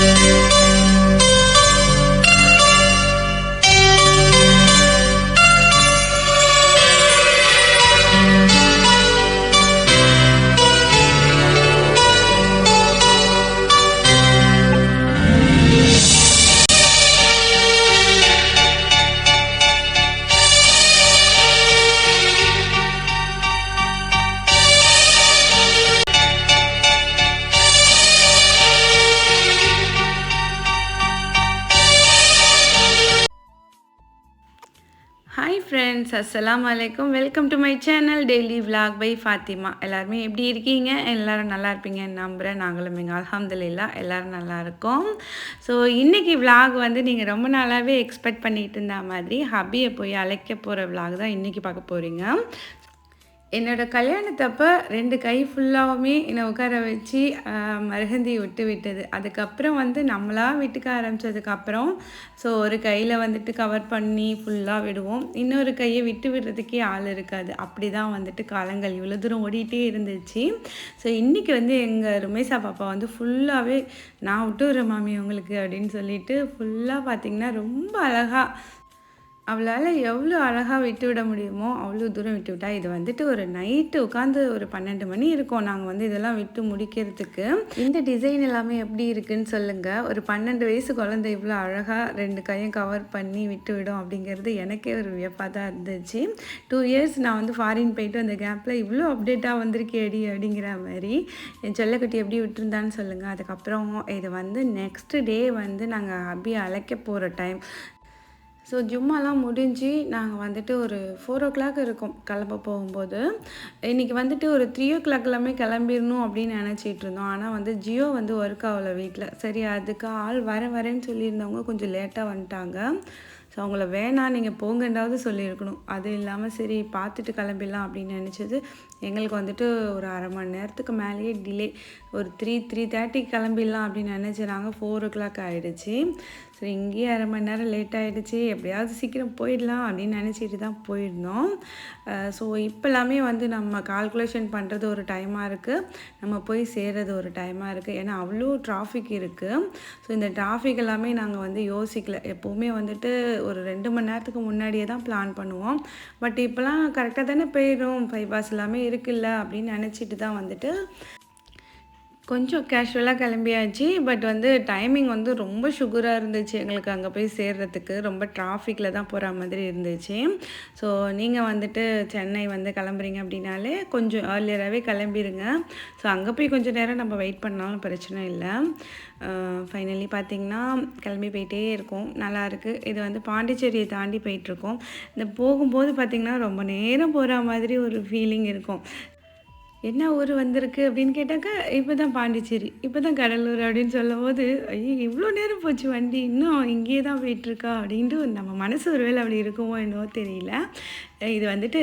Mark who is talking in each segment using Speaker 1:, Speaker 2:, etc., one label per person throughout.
Speaker 1: Música friends அஸ்லாம் அலைக்கும். Welcome to my channel daily vlog by Fatima எல்லாருமே எப்படி இருக்கீங்க? எல்லோரும் நல்லா இருப்பீங்கன்னு நம்புகிறேன் நாங்களும் எங்கள் அல்ஹம்துலில்லா எல்லோரும் நல்லா இருக்கோம். ஸோ இன்றைக்கி விலாக் வந்து நீங்கள் ரொம்ப நாளாகவே எக்ஸ்பெக்ட் பண்ணிகிட்டு இருந்த மாதிரி ஹபியை போய் அழைக்க போகிற விலாக் தான் இன்றைக்கி பார்க்க போகிறீங்க என்னோடய கல்யாணத்தப்போ ரெண்டு கை ஃபுல்லாகவுமே என்னை உட்கார வச்சு மருகந்தி விட்டு விட்டது. அதுக்கப்புறம் வந்து நம்மளா விட்டுக்க ஆரம்பித்ததுக்கப்புறம் ஸோ ஒரு கையில் வந்துட்டு கவர் பண்ணி ஃபுல்லாக விடுவோம். இன்னொரு கையை விட்டு விடுறதுக்கே ஆள் இருக்காது. அப்படி தான் வந்துட்டு காலங்கள் இவ்வளோ தூரம் ஓடிட்டே இருந்துச்சு. ஸோ இன்றைக்கி வந்து எங்கள் ருமேஷா பாப்பா வந்து ஃபுல்லாகவே நான் விட்டு மாமி உங்களுக்கு அப்படின்னு சொல்லிட்டு ஃபுல்லாக பார்த்திங்கன்னா ரொம்ப அழகாக அவளால் எவ்வளோ அழகாக விட்டு விட முடியுமோ அவ்வளோ தூரம் விட்டு விட்டா இது வந்துட்டு ஒரு நைட்டு உட்காந்து ஒரு பன்னெண்டு மணி இருக்கும். நாங்கள் வந்து இதெல்லாம் விட்டு முடிக்கிறதுக்கு. இந்த டிசைன் எல்லாமே எப்படி இருக்குன்னு சொல்லுங்கள் ஒரு பன்னெண்டு வயசு குழந்தை இவ்வளோ அழகாக ரெண்டு கையும் கவர் பண்ணி விட்டு விடும் அப்படிங்கிறது எனக்கே ஒரு வியப்பாக தான் இருந்துச்சு. டூ இயர்ஸ் நான் வந்து ஃபாரின் போயிட்டு அந்த கேப்பில் இவ்வளோ அப்டேட்டாக வந்திருக்கேடி அப்படிங்கிற மாதிரி என் செல்லக்குட்டி எப்படி விட்டுருந்தான்னு சொல்லுங்கள் அதுக்கப்புறம் இது வந்து நெக்ஸ்ட் டே வந்து நாங்கள் அபி அழைக்க போகிற டைம் ஸோ ஜும்மாலாம் முடிஞ்சு நாங்கள் வந்துட்டு ஒரு ஃபோர் ஓ கிளாக் இருக்கும் கிளம்ப போகும்போது. இன்றைக்கி வந்துட்டு ஒரு த்ரீ ஓ கிளாக் எல்லாமே கிளம்பிடணும் அப்படின்னு நினச்சிட்டு இருந்தோம். ஆனால் வந்து ஜியோ வந்து ஒர்க் ஆகலை வீட்டில் சரி அதுக்கு ஆள் வர வரேன்னு சொல்லியிருந்தவங்க கொஞ்சம் லேட்டாக வந்துட்டாங்க. ஸோ அவங்கள வேணாம் நீங்கள் போங்கண்டாவது சொல்லியிருக்கணும். அது இல்லாமல் சரி பார்த்துட்டு கிளம்பிடலாம் அப்படின்னு நினச்சது. எங்களுக்கு வந்துட்டு ஒரு அரை மணி நேரத்துக்கு மேலேயே டிலே ஒரு த்ரீ த்ரீ தேர்ட்டிக்கு கிளம்பிடலாம் அப்படின்னு நினச்சிறாங்க ஃபோர் ஓ கிளாக் ஆகிடுச்சு சரி இங்கேயே அரை மணி நேரம் லேட் ஆகிடுச்சு எப்படியாவது சீக்கிரம் போயிடலாம் அப்படின்னு நினச்சிட்டு தான் போயிருந்தோம். ஸோ இப்போல்லாமே வந்து நம்ம கால்குலேஷன் பண்ணுறது ஒரு டைமாக இருக்குது நம்ம போய் சேர்றது ஒரு டைமாக இருக்குது ஏன்னா அவ்வளோ டிராஃபிக் இருக்குது ஸோ இந்த டிராஃபிக் எல்லாமே நாங்கள் வந்து யோசிக்கல. எப்போவுமே வந்துட்டு ஒரு ரெண்டு மணி நேரத்துக்கு முன்னாடியே தான் பிளான் பண்ணுவோம். பட் இப்போலாம் கரெக்டாக தானே போயிடும். பைபாஸ் எல்லாமே இருக்குல்ல அப்படின்னு நினச்சிட்டு தான் வந்துட்டு கொஞ்சம் கேஷுவலாக கிளம்பியாச்சு பட் வந்து டைமிங் வந்து ரொம்ப சுகராக இருந்துச்சு. எங்களுக்கு அங்கே போய் சேர்றதுக்கு. ரொம்ப டிராஃபிக்கில் தான் போகிற மாதிரி இருந்துச்சு. ஸோ நீங்கள் வந்துட்டு சென்னை வந்து கிளம்புறீங்க அப்படின்னாலே கொஞ்சம் ஏர்லியராகவே கிளம்பிடுங்க ஸோ அங்கே போய் கொஞ்சம் நேரம் நம்ம வெயிட் பண்ணாலும் பிரச்சனை இல்லை. ஃபைனலி பார்த்தீங்கன்னா கிளம்பி போயிட்டே இருக்கும். நல்லாயிருக்கு இது வந்து பாண்டிச்சேரியை தாண்டி போயிட்டுருக்கோம் இந்த போகும்போது பார்த்திங்கன்னா ரொம்ப நேரம் போகிற மாதிரி ஒரு ஃபீலிங் இருக்கும். என்ன ஊர் வந்திருக்கு? அப்படின்னு கேட்டாக்கா இப்போ தான் பாண்டிச்சேரி இப்போ தான் கடலூர் அப்படின்னு சொல்லும் போது ஐயோ இவ்வளோ நேரம் போச்சு வண்டி இன்னும் இங்கேயே தான் போயிட்டுருக்கா? அப்படின்ட்டு நம்ம மனசு ஒரு வேலை அப்படி இருக்குமோ என்னவோ தெரியல. இது வந்துட்டு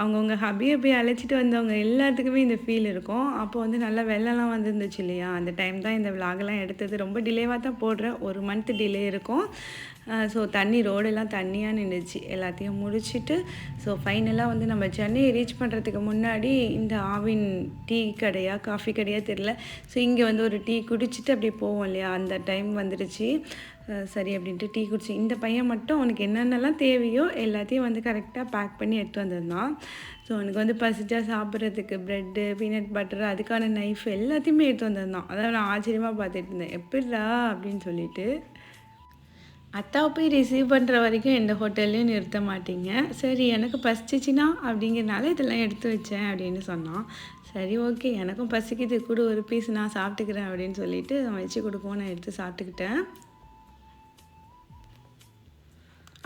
Speaker 1: அவங்கவுங்க ஹபியை போய் அழைச்சிட்டு வந்தவங்க எல்லாத்துக்குமே இந்த ஃபீல் இருக்கும். அப்போ வந்து நல்லா வெள்ளம்லாம் வந்துருந்துச்சு இல்லையா? அந்த டைம் தான் இந்த விலாகெல்லாம் எடுத்தது. ரொம்ப டிலேவாக தான் போடுறேன். ஒரு மந்த் டிலே இருக்கும். ஸோ தண்ணி ரோடெல்லாம் தண்ணியாக நின்றுச்சு எல்லாத்தையும் முடிச்சுட்டு ஸோ ஃபைனலாக வந்து நம்ம சென்னையை ரீச் பண்ணுறதுக்கு முன்னாடி இந்த ஆவின் டீ கடையாக காஃபி கடையாக தெரில ஸோ இங்கே வந்து ஒரு டீ குடிச்சிட்டு அப்படியே போவோம் இல்லையா? அந்த டைம் வந்துடுச்சு சரி அப்படின்ட்டு டீ குடிச்சு. இந்த பையன் மட்டும் அவனுக்கு என்னென்னலாம் தேவையோ எல்லாத்தையும் வந்து கரெக்டாக பேக் பண்ணி எடுத்து வந்திருந்தான். ஸோ அவனுக்கு வந்து பசிச்சா சாப்பிட்றதுக்கு ப்ரெட்டு பீனட் பட்டர் அதுக்கான நைஃப் எல்லாத்தையுமே எடுத்து வந்திருந்தான். அதான் நான் ஆச்சரியமாக பார்த்துட்டு இருந்தேன். எப்படிடா அப்படின்னு சொல்லிட்டு. அத்தாவை போய் ரிசீவ் பண்ணுற வரைக்கும் எந்த ஹோட்டல்லையும் நிறுத்த மாட்டீங்க. சரி எனக்கு பசிச்சிச்சின்னா அப்படிங்கிறனால இதெல்லாம் எடுத்து வச்சேன் அப்படின்னு சொன்னான். சரி ஓகே எனக்கும் பசிக்குது. கூட ஒரு பீஸ் நான் சாப்பிட்டுக்கிறேன் அப்படின்னு சொல்லிட்டு அவன் வச்சு கொடுப்போம் நான் எடுத்து சாப்பிட்டுக்கிட்டேன்.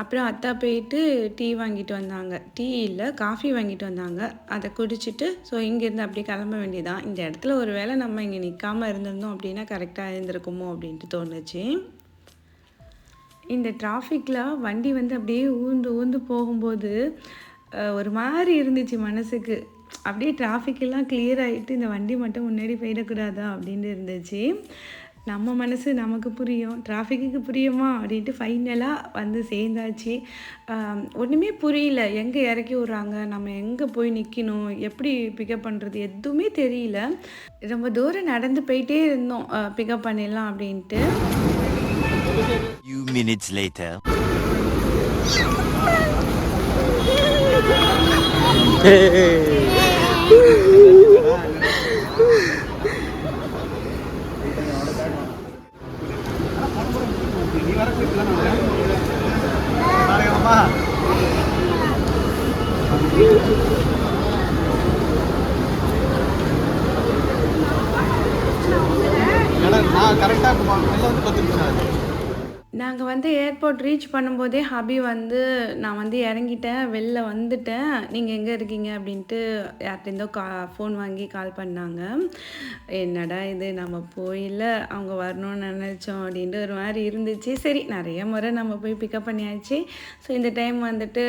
Speaker 1: அப்புறம் அத்தா போயிட்டு டீ வாங்கிட்டு வந்தாங்க. டீ இல்லை காஃபி வாங்கிட்டு வந்தாங்க. அதை குடிச்சிட்டு ஸோ இங்கேருந்து அப்படியே கிளம்ப வேண்டியதான் இந்த இடத்துல ஒரு வேளை நம்ம இங்கே நிற்காமல் இருந்திருந்தோம் அப்படின்னா கரெக்டாக இருந்திருக்குமோ அப்படின்ட்டு தோணுச்சு. இந்த டிராஃபிக்கில் வண்டி வந்து அப்படியே ஊந்து ஊந்து போகும்போது ஒரு மாதிரி இருந்துச்சு மனசுக்கு. அப்படியே டிராஃபிக்கெல்லாம் கிளியர் ஆகிட்டு இந்த வண்டி மட்டும் முன்னாடி போயிடக்கூடாதா அப்படின்னு இருந்துச்சு. நம்ம மனசு நமக்கு புரியும். டிராஃபிக்கு புரியுமா அப்படின்ட்டு ஃபைனலாக வந்து சேர்ந்தாச்சு. ஒன்றுமே புரியல. எங்கே இறக்கி விட்றாங்க? நம்ம எங்கே போய் நிற்கணும் எப்படி பிக்கப் பண்ணுறது எதுவுமே தெரியல. ரொம்ப தூரம் நடந்து போயிட்டே இருந்தோம். பிக்கப் பண்ணிடலாம் அப்படின்ட்டு.
Speaker 2: Few minutes later.
Speaker 3: நான்
Speaker 1: நாங்கள் வந்து ஏர்போர்ட் ரீச் பண்ணும்போதே ஹபி வந்து நான் வந்து இறங்கிட்டேன் வெளில வந்துட்டேன். நீங்கள் எங்கே இருக்கீங்க? அப்படின்ட்டு யார்கிட்டேருந்தோ கா ஃபோன் வாங்கி கால் பண்ணாங்க. என்னடா இது? நம்ம போயில அவங்க வரணும்னு நினச்சோம் அப்படின்ட்டு ஒரு மாதிரி இருந்துச்சு. சரி நிறைய முறை நம்ம போய் பிக்கப் பண்ணியாச்சு. ஸோ இந்த டைம் வந்துட்டு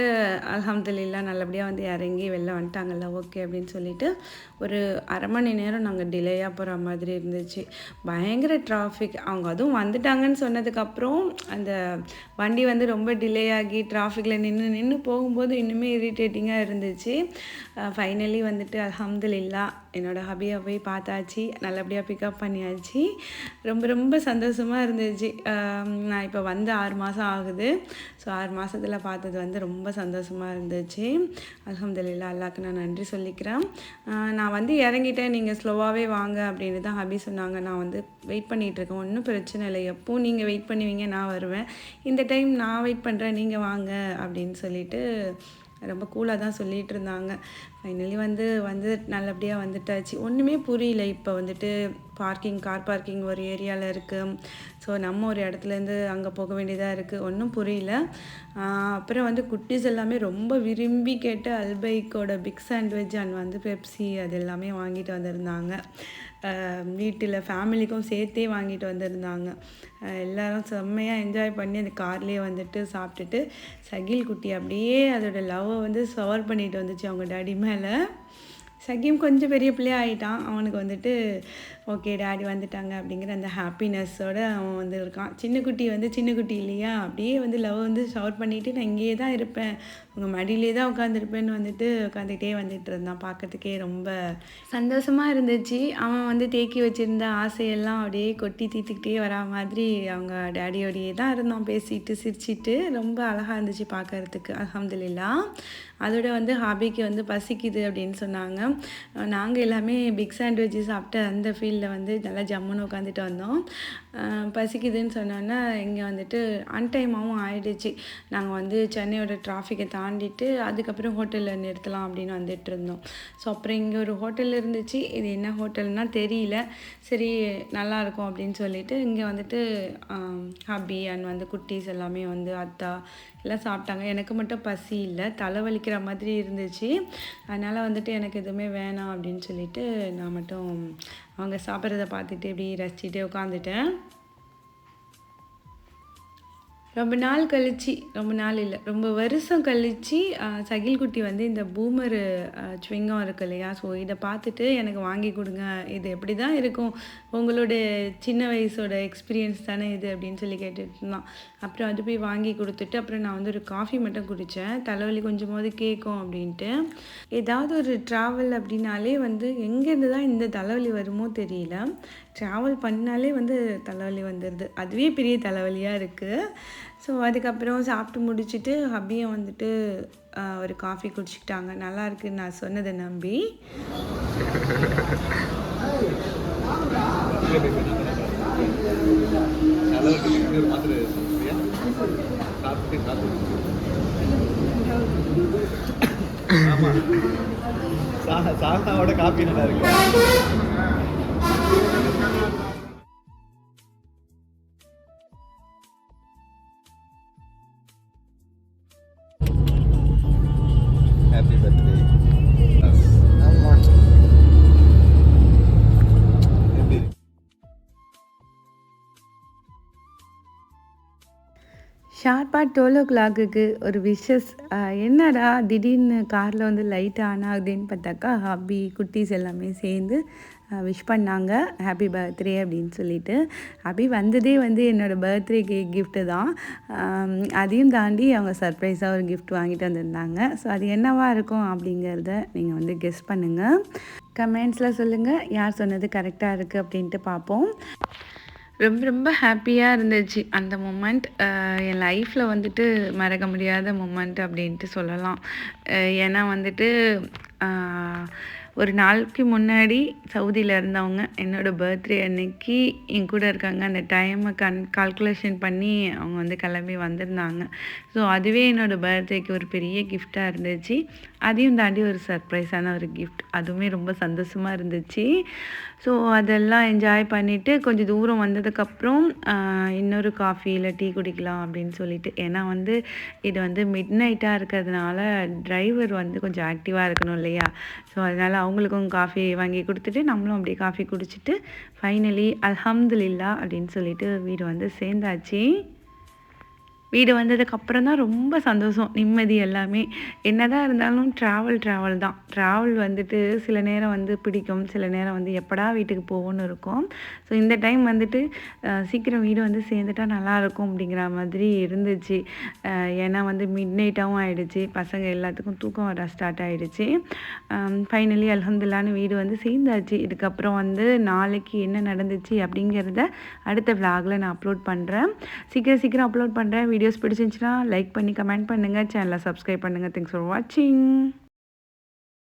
Speaker 1: அல்ஹம்துலில்லாஹ் நல்லபடியாக வந்து இறங்கி வெளில வந்துட்டாங்கல்ல ஓகே அப்படின்னு சொல்லிட்டு ஒரு அரை மணி நேரம் நாங்கள் டிலேயாக போகிற மாதிரி இருந்துச்சு. பயங்கர டிராஃபிக் அவங்க அதுவும் வந்துட்டாங்கன்னு சொன்னதுக்கப்புறம் அந்த வண்டி வந்து ரொம்ப டிலே ஆகி டிராஃபிக்கில் நின்று நின்று போகும்போது இன்னுமே இரிட்டேட்டிங்காக இருந்துச்சு. ஃபைனலி வந்துட்டு அல்ஹம்துலில்லா என்னோட ஹபியை போய் பார்த்தாச்சு. நல்லபடியாக பிக்கப் பண்ணியாச்சு. ரொம்ப ரொம்ப சந்தோஷமாக இருந்துச்சு. நான் இப்போ வந்து ஆறு மாதம் ஆகுது. ஸோ ஆறு மாதத்தில் பார்த்தது வந்து ரொம்ப சந்தோஷமாக இருந்துச்சு. அல்ஹம்துலில்லா அல்லாக்கு நான் நன்றி சொல்லிக்கிறேன். நான் வந்து இறங்கிட்டேன். நீங்கள் ஸ்லோவாகவே வாங்க அப்படின்னு தான் ஹபி சொன்னாங்க. நான் வந்து வெயிட் பண்ணிகிட்டு இருக்கேன். ஒன்றும் பிரச்சனை இல்லை. எப்போ நீங்கள் வெயிட் பண்ணுவீங்க. நான் வருவேன். இந்த டைம் நான் வெயிட் பண்ணுறேன் நீங்கள் வாங்க அப்படின்னு சொல்லிட்டு ரொம்ப கூலாக தான் சொல்லிகிட்டு இருந்தாங்க. ஃபைனலி வந்து வந்து நல்லபடியாக வந்துட்டாச்சு. ஒன்றுமே புரியல. இப்போ வந்துட்டு பார்க்கிங் கார் பார்க்கிங் ஒரு ஏரியாவில் இருக்குது ஸோ நம்ம ஒரு இடத்துலேருந்து அங்கே போக வேண்டியதாக இருக்குது ஒன்றும் புரியல. அப்புறம் வந்து குட்டீஸ் எல்லாமே ரொம்ப விரும்பி கேட்டு அல்பைக்கோட பிக் சாண்ட்விச் அண்ட் வந்து பெப்சி அது எல்லாமே வாங்கிட்டு வந்திருந்தாங்க. வீட்டில் ஃபேமிலிக்கும் சேர்த்தே வாங்கிட்டு வந்திருந்தாங்க. எல்லோரும் செம்மையாக என்ஜாய் பண்ணி அந்த கார்லேயே வந்துட்டு சாப்பிட்டுட்டு சகில் குட்டி அப்படியே அதோட லவ்வை வந்து சவர் பண்ணிட்டு வந்துச்சு அவங்க டாடி மேலே. சகிம் கொஞ்சம் பெரிய பிள்ளையாக ஆயிட்டான். அவனுக்கு வந்துட்டு ஓகே டேடி வந்துட்டாங்க. அப்படிங்கிற அந்த ஹாப்பினஸ்ஸோட அவன் வந்து இருக்கான். சின்ன குட்டி வந்து சின்ன குட்டி இல்லையா? அப்படியே வந்து லவ் வந்து ஷவர் பண்ணிவிட்டு நான் இங்கேயே தான் இருப்பேன். உங்கள் மடியிலே தான் உட்காந்துருப்பேன்னு வந்துட்டு உட்காந்துக்கிட்டே வந்துட்டு இருந்தான். பார்க்கறதுக்கே ரொம்ப சந்தோஷமாக இருந்துச்சு. அவன் வந்து தேக்கி வச்சுருந்த ஆசையெல்லாம் அப்படியே கொட்டி தீர்த்துக்கிட்டே வரா மாதிரி அவங்க டேடியோடையே தான் இருந்தான் பேசிட்டு சிரிச்சிட்டு ரொம்ப அழகாக இருந்துச்சு பார்க்கறதுக்கு. அல்ஹம்துலில்லா. அதோட வந்து ஹாபிக்கு வந்து பசிக்குது அப்படின்னு சொன்னாங்க. நாங்கள் எல்லாமே பிக் சாண்ட்விச் சாப்பிட்டு அந்த ஃபீல்டில் வந்து நல்லா ஜம்முன்னு உட்காந்துட்டு வந்தோம். பசிக்குதுன்னு சொன்னோன்னா இங்கே வந்துட்டு அன்டைமாகவும் ஆயிடுச்சு. நாங்கள் வந்து சென்னையோட டிராஃபிக்கை தாண்டிட்டு அதுக்கப்புறம் ஹோட்டலில் நிறுத்தலாம் அப்படின்னு வந்துட்டு இருந்தோம். ஸோ அப்புறம் இங்கே ஒரு ஹோட்டல் இருந்துச்சு. இது என்ன ஹோட்டல்னா தெரியல. சரி நல்லா இருக்கும் அப்படின்னு சொல்லிட்டு இங்கே வந்துட்டு ஹபி அண்ட் வந்து குட்டீஸ் எல்லாமே வந்து அத்தா எல்லாம் சாப்பிட்டாங்க. எனக்கு மட்டும் பசி இல்லை. தலை வலிக்கிற மாதிரி இருந்துச்சு. அதனால் வந்துட்டு எனக்கு எதுவுமே வேணாம் அப்படின்னு சொல்லிட்டு நான் மட்டும் அவங்க சாப்பிட்றத பார்த்துட்டு இப்படி ரசிச்சுட்டு உட்காந்துட்டேன். ரொம்ப நாள் கழிச்சு ரொம்ப நாள் இல்லை ரொம்ப வருஷம் கழிச்சு சகில்குட்டி சகில் குட்டி வந்து இந்த பூமர் சுவிங்கம் இருக்கு இல்லையா? ஸோ இதை பார்த்துட்டு எனக்கு வாங்கி கொடுங்க. இது எப்படி தான் இருக்கும்? உங்களோட சின்ன வயசோட எக்ஸ்பீரியன்ஸ் தானே இது அப்படின்னு சொல்லி கேட்டுட்டு இருந்தான். அப்புறம் அது போய் வாங்கி கொடுத்துட்டு அப்புறம் நான் வந்து ஒரு காஃபி மட்டும் குடித்தேன் தலைவலி கொஞ்சமாவது கேட்கும் அப்படின்ட்டு. ஏதாவது ஒரு ட்ராவல் அப்படின்னாலே வந்து எங்கேருந்து தான் இந்த தலைவலி வருமோ தெரியல. ட்ராவல் பண்ணாலே வந்து தலைவலி வந்துடுது அதுவே பெரிய தலைவலியாக இருக்குது ஸோ அதுக்கப்புறம் சாப்பிட்டு முடிச்சுட்டு ஹப்பியும் வந்துட்டு ஒரு காஃபி குடிச்சிக்கிட்டாங்க. நல்லா இருக்குன்னு நான் சொன்னதை நம்பி.
Speaker 3: அளவுக்கு சாதாவோட காப்பி நல்லா இருக்கு.
Speaker 1: அப்பா டுவெல் ஓ கிளாக்குக்கு ஒரு விஷஸ் என்னடா திடீர்னு காரில் வந்து லைட் ஆன் ஆகுதுன்னு பார்த்தாக்கா ஹாபி குட்டீஸ் எல்லாமே சேர்ந்து விஷ் பண்ணாங்க. ஹாப்பி பர்த்டே அப்படின்னு சொல்லிட்டு. அபி வந்ததே வந்து என்னோடய பர்த்டே கிஃப்ட்டு தான். அதையும் தாண்டி அவங்க சர்ப்ரைஸாக ஒரு கிஃப்ட் வாங்கிட்டு வந்திருந்தாங்க. ஸோ அது என்னவா இருக்கும் அப்படிங்கிறத நீங்கள் வந்து கெஸ் பண்ணுங்கள் கமெண்ட்ஸில் சொல்லுங்கள் யார் சொன்னது கரெக்டாக இருக்குது அப்படின்ட்டு பார்ப்போம். ரொம்ப ரொம்ப ஹாப்பியாக இருந்துச்சு. அந்த மூமெண்ட் என் லைஃப்பில் வந்துட்டு மறக்க முடியாத மூமெண்ட் அப்படின்ட்டு சொல்லலாம். ஏன்னா வந்துட்டு ஒரு நாளைக்கு முன்னாடி சவுதியில் இருந்தவங்க என்னோடய பர்த்டே அன்னைக்கு என் கூட இருக்காங்க. அந்த டைமை கன் கால்குலேஷன் பண்ணி அவங்க வந்து கிளம்பி வந்திருந்தாங்க. ஸோ அதுவே என்னோடய பர்த்டேக்கு ஒரு பெரிய கிஃப்டாக இருந்துச்சு. அதையும் தாண்டி ஒரு சர்ப்ரைஸான ஒரு கிஃப்ட் அதுவுமே ரொம்ப சந்தோஷமாக இருந்துச்சு. ஸோ அதெல்லாம் என்ஜாய் பண்ணிவிட்டு கொஞ்சம் தூரம் வந்ததுக்கப்புறம் இன்னொரு காஃபி இல்லை டீ குடிக்கலாம் அப்படின்னு சொல்லிட்டு. ஏன்னா வந்து இது வந்து மிட் நைட்டாக இருக்கிறதுனால டிரைவர் வந்து கொஞ்சம் ஆக்டிவாக இருக்கணும் இல்லையா? ஸோ அதனால் அவங்களுக்கும் காஃபி வாங்கி கொடுத்துட்டு நம்மளும் அப்படியே காஃபி குடிச்சிட்டு ஃபைனலி அலமதுல்லா அப்படின்னு சொல்லிட்டு வீடு வந்து சேர்ந்தாச்சு. வீடு வந்ததுக்கப்புறம் தான் ரொம்ப சந்தோஷம் நிம்மதி எல்லாமே. என்னதான் இருந்தாலும் ட்ராவல் ட்ராவல் தான். ட்ராவல் வந்துட்டு சில நேரம் வந்து பிடிக்கும் சில நேரம் வந்து எப்படா வீட்டுக்கு போவோன்னு இருக்கும். ஸோ இந்த டைம் வந்துட்டு சீக்கிரம் வீடு வந்து சேர்ந்துட்டா நல்லாயிருக்கும் அப்படிங்கிற மாதிரி இருந்துச்சு. ஏன்னா வந்து மிட் நைட்டாகவும் ஆகிடுச்சு பசங்க எல்லாத்துக்கும் தூக்கம் வர ஸ்டார்ட் ஆகிடுச்சு ஃபைனலி அல்ஹம்துலில்லான்னு வீடு வந்து சேர்ந்தாச்சு. இதுக்கப்புறம் வந்து நாளைக்கு என்ன நடந்துச்சு அப்படிங்கிறத அடுத்த vlogல நான் அப்லோட் பண்ணுறேன் சீக்கிரம் சீக்கிரம் அப்லோட் பண்ணுறேன் வீடியோஸ் பிடிச்சிருந்துச்சுன்னா லைக் பண்ணி கமெண்ட் பண்ணுங்கள் சேனலை சப்ஸ்கிரைப் பண்ணுங்கள் தேங்க்ஸ் ஃபார் வாட்சிங்